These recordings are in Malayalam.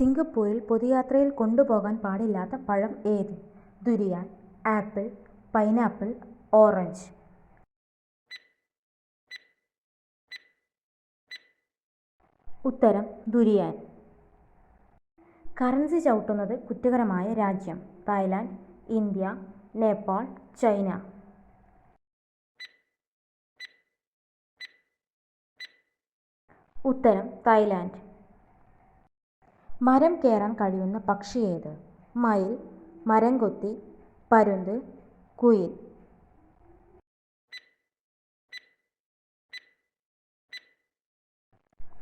സിംഗപ്പൂരിൽ പൊതുയാത്രയിൽ കൊണ്ടുപോകാൻ പാടില്ലാത്ത പഴം ഏത്? Durian apple pineapple orange. ഉത്തരം ദുരിയാൻ. കറൻസി ചവിട്ടുന്നത് കുറ്റകരമായ രാജ്യം. Thailand India Nepal China. ഉത്തരം തായ്ലാൻഡ്. മരം കയറാൻ കഴിയുന്ന പക്ഷി ഏത്? മയിൽ മരംകൊത്തി പരുന്ത് കുയിൽ.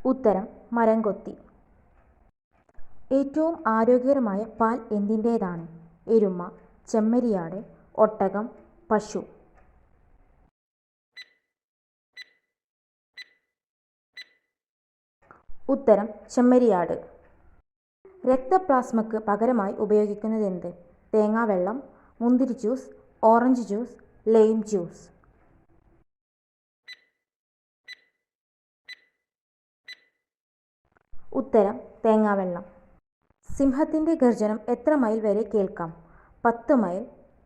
ഉത്തരം മരംകൊത്തി. ഏറ്റവും ആരോഗ്യകരമായ പാൽ എന്തിന്റേതാണ്? എരുമ ചെമ്മരിയാട് ഒട്ടകം പശു. ഉത്തരം ചെമ്മരിയാട്. രക്തപ്ലാസ്മയ്ക്ക് പകരമായി ഉപയോഗിക്കുന്നതെന്ത്? തേങ്ങാവെള്ളം മുന്തിരി juice orange juice lime juice. ഉത്തരം തേങ്ങാവെള്ളം സിംഹത്തിന്റെ ഗർജനം എത്ര മൈൽ വരെ കേൾക്കാം? പത്ത് മൈൽ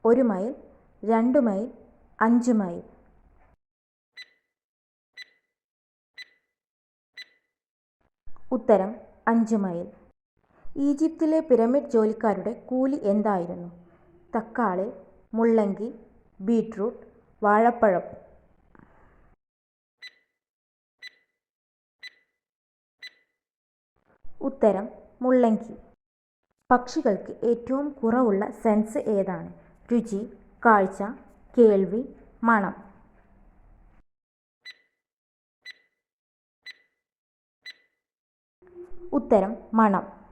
ഒരു മൈൽ രണ്ട് മൈൽ അഞ്ച് മൈൽ. ഉത്തരം അഞ്ച് മൈൽ. ഈജിപ്തിലെ പിരമിഡ് ജോലിക്കാരുടെ കൂലി എന്തായിരുന്നു? തക്കാളി മുള്ളങ്കി ബീറ്റ്റൂട്ട് വാഴപ്പഴം. ഉത്തരം മുള്ളങ്കി. പക്ഷികൾക്ക് ഏറ്റവും കുറവുള്ള സെൻസ് ഏതാണ്? രുചി കാഴ്ച കേൾവി മണം. ഉത്തരം മണം.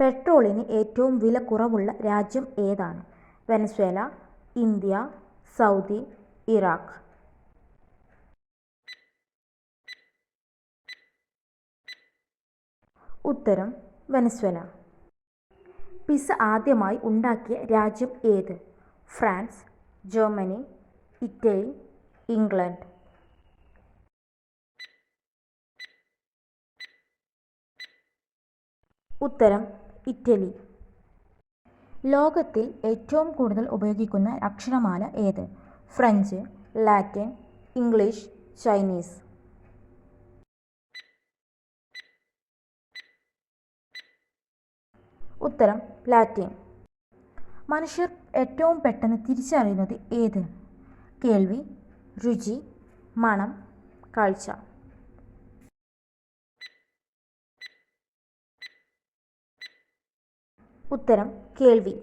പെട്രോളിന് ഏറ്റവും വില കുറവുള്ള രാജ്യം ഏതാണ്? Venezuela India Saudi Iraq. ഉത്തരം വെനസ്വേല. പിസ ആദ്യമായി ഉണ്ടാക്കിയ രാജ്യം ഏത്? France Germany Italy England. ഉത്തരം ഇറ്റലി. ലോകത്തിൽ ഏറ്റവും കൂടുതൽ ഉപയോഗിക്കുന്ന അക്ഷരമാല ഏത്? French Latin English Chinese. ഉത്തരം ലാറ്റിൻ. മനുഷ്യർ ഏറ്റവും പെട്ടെന്ന് തിരിച്ചറിയുന്നത് ഏത്? കേൾവി രുചി മണം കാഴ്ച. ഉത്തരം കേൾവി